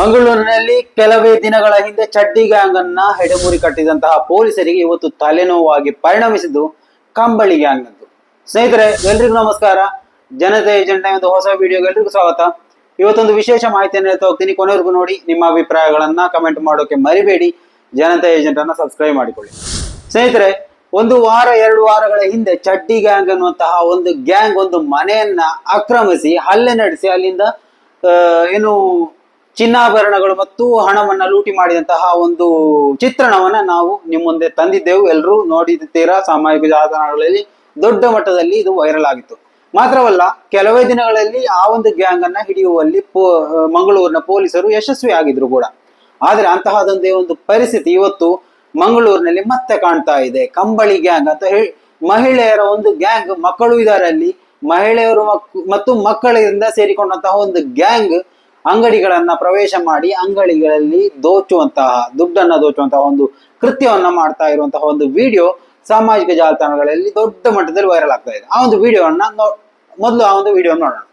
ಮಂಗಳೂರಿನಲ್ಲಿ ಕೆಲವೇ ದಿನಗಳ ಹಿಂದೆ ಚಡ್ಡಿ ಗ್ಯಾಂಗ್ ಅನ್ನ ಹೆಡಮೂರಿ ಕಟ್ಟಿದಂತಹ ಪೊಲೀಸರಿಗೆ ಇವತ್ತು ತಲೆನೋವಾಗಿ ಪರಿಣಮಿಸಿದ್ದು ಕಂಬಳಿ ಗ್ಯಾಂಗ್ ನದ್ದು ಸ್ನೇಹಿತರೆ, ಎಲ್ರಿಗೂ ನಮಸ್ಕಾರ. ಜನತೆ ಏಜೆಂಟ್ ಒಂದು ಹೊಸ ವಿಡಿಯೋಗೆ ಎಲ್ರಿಗೂ ಸ್ವಾಗತ. ಇವತ್ತೊಂದು ವಿಶೇಷ ಮಾಹಿತಿಯನ್ನು ಹೇಳ್ತಾ ಹೋಗ್ತೀನಿ. ಕೊನೆವರೆಗೂ ನೋಡಿ, ನಿಮ್ಮ ಅಭಿಪ್ರಾಯಗಳನ್ನ ಕಮೆಂಟ್ ಮಾಡೋಕೆ ಮರಿಬೇಡಿ. ಜನತೆ ಏಜೆಂಟ್ ಅನ್ನ ಸಬ್ಸ್ಕ್ರೈಬ್ ಮಾಡಿಕೊಳ್ಳಿ. ಸ್ನೇಹಿತರೆ, ಒಂದು ವಾರ, ಎರಡು ವಾರಗಳ ಹಿಂದೆ ಚಡ್ಡಿ ಗ್ಯಾಂಗ್ ಅನ್ನುವಂತಹ ಒಂದು ಗ್ಯಾಂಗ್ ಒಂದು ಮನೆಯನ್ನ ಆಕ್ರಮಿಸಿ, ಹಲ್ಲೆ ನಡೆಸಿ, ಅಲ್ಲಿಂದ ಏನು ಚಿನ್ನಾಭರಣಗಳು ಮತ್ತು ಹಣವನ್ನ ಲೂಟಿ ಮಾಡಿದಂತಹ ಒಂದು ಚಿತ್ರಣವನ್ನ ನಾವು ನಿಮ್ಮ ಮುಂದೆ ತಂದಿದ್ದೆವು. ಎಲ್ಲರೂ ನೋಡಿದ್ದೀರಾ ಸಾಮಾಜಿಕ ಜಾಲತಾಣಗಳಲ್ಲಿ ದೊಡ್ಡ ಮಟ್ಟದಲ್ಲಿ ಇದು ವೈರಲ್ ಆಗಿತ್ತು. ಮಾತ್ರವಲ್ಲ, ಕೆಲವೇ ದಿನಗಳಲ್ಲಿ ಆ ಒಂದು ಗ್ಯಾಂಗ್ ಅನ್ನ ಹಿಡಿಯುವಲ್ಲಿ ಮಂಗಳೂರಿನ ಪೊಲೀಸರು ಯಶಸ್ವಿ ಆಗಿದ್ರು ಕೂಡ. ಆದ್ರೆ ಅಂತಹದೊಂದೇ ಒಂದು ಪರಿಸ್ಥಿತಿ ಇವತ್ತು ಮಂಗಳೂರಿನಲ್ಲಿ ಮತ್ತೆ ಕಾಣ್ತಾ ಇದೆ. ಕಂಬಳಿ ಗ್ಯಾಂಗ್ ಅಂತ ಹೇಳಿ, ಮಹಿಳೆಯರ ಒಂದು ಗ್ಯಾಂಗ್ ಮಕ್ಕಳು ಇದರಲ್ಲಿ ಮಹಿಳೆಯರು ಮತ್ತು ಮಕ್ಕಳಿಂದ ಸೇರಿಕೊಂಡಂತಹ ಒಂದು ಗ್ಯಾಂಗ್ ಅಂಗಡಿಗಳನ್ನ ಪ್ರವೇಶ ಮಾಡಿ ಅಂಗಡಿಗಳಲ್ಲಿ ದೋಚುವಂತಹ, ದುಡ್ಡನ್ನ ದೋಚುವಂತಹ ಒಂದು ಕೃತ್ಯವನ್ನ ಮಾಡ್ತಾ ಇರುವಂತಹ ಒಂದು ವಿಡಿಯೋ ಸಾಮಾಜಿಕ ಜಾಲತಾಣಗಳಲ್ಲಿ ದೊಡ್ಡ ಮಟ್ಟದಲ್ಲಿ ವೈರಲ್ ಆಗ್ತಾ ಇದೆ. ಆ ಒಂದು ವಿಡಿಯೋವನ್ನ ಮೊದಲು ಆ ಒಂದು ವಿಡಿಯೋ ನೋಡೋಣ.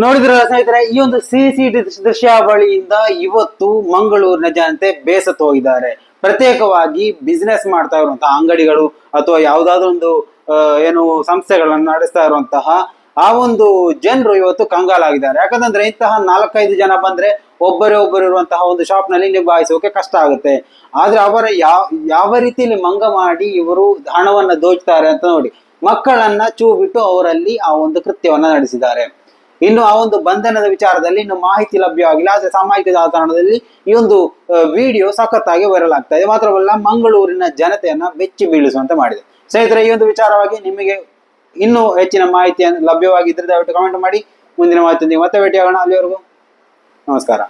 ನೋಡಿದ್ರ ಸ್ನೇಹಿತರೆ, ಈ ಒಂದು ಸಿಸಿ ದೃಶ್ಯಾವಳಿಯಿಂದ ಇವತ್ತು ಮಂಗಳೂರಿನ ಜನತೆ ಬೇಸತ್ತು ಹೋಗಿದ್ದಾರೆ. ಪ್ರತ್ಯೇಕವಾಗಿ ಬಿಸ್ನೆಸ್ ಮಾಡ್ತಾ ಇರುವಂತಹ ಅಂಗಡಿಗಳು ಅಥವಾ ಯಾವುದಾದ್ರೂ ಒಂದು ಏನು ಸಂಸ್ಥೆಗಳನ್ನು ನಡೆಸ್ತಾ ಇರುವಂತಹ ಆ ಒಂದು ಜನರು ಇವತ್ತು ಕಂಗಾಲಾಗಿದ್ದಾರೆ. ಯಾಕಂದ್ರೆ ಇಂತಹ ನಾಲ್ಕೈದು ಜನ ಬಂದ್ರೆ ಒಬ್ಬರೇ ಒಬ್ಬರು ಇರುವಂತಹ ಒಂದು ಶಾಪ್ನಲ್ಲಿ ನಿಭಾಯಿಸೋಕೆ ಕಷ್ಟ ಆಗುತ್ತೆ. ಆದ್ರೆ ಅವರ ಯಾವ ಯಾವ ರೀತಿಯಲ್ಲಿ ಮಂಗ ಮಾಡಿ ಇವರು ಹಣವನ್ನ ದೋಚ್ತಾರೆ ಅಂತ ನೋಡಿ, ಮಕ್ಕಳನ್ನ ಚೂ ಬಿಟ್ಟು ಅವರಲ್ಲಿ ಆ ಒಂದು ಕೃತ್ಯವನ್ನ ನಡೆಸಿದ್ದಾರೆ. ಇನ್ನು ಆ ಒಂದು ಬಂಧನದ ವಿಚಾರದಲ್ಲಿ ಇನ್ನು ಮಾಹಿತಿ ಲಭ್ಯವಾಗಿಲ್ಲ. ಆದರೆ ಸಾಮಾಜಿಕ ಜಾಲತಾಣದಲ್ಲಿ ಈ ಒಂದು ವಿಡಿಯೋ ಸಖತ್ತಾಗಿ ವೈರಲ್ ಆಗ್ತಾ ಇದೆ. ಮಾತ್ರವಲ್ಲ, ಮಂಗಳೂರಿನ ಜನತೆಯನ್ನ ಬೆಚ್ಚಿ ಬೀಳಿಸುವಂತೆ ಮಾಡಿದೆ. ಸ್ನೇಹಿತರೆ, ಈ ಒಂದು ವಿಚಾರವಾಗಿ ನಿಮಗೆ ಇನ್ನೂ ಹೆಚ್ಚಿನ ಮಾಹಿತಿ ಲಭ್ಯವಾಗಿದ್ದರೆ ದಯವಿಟ್ಟು ಕಮೆಂಟ್ ಮಾಡಿ. ಮುಂದಿನ ಮಾಹಿತಿ ಮತ್ತೆ ಭೇಟಿಯಾಗೋಣ. ಅಲ್ಲಿವರೆಗೂ ನಮಸ್ಕಾರ.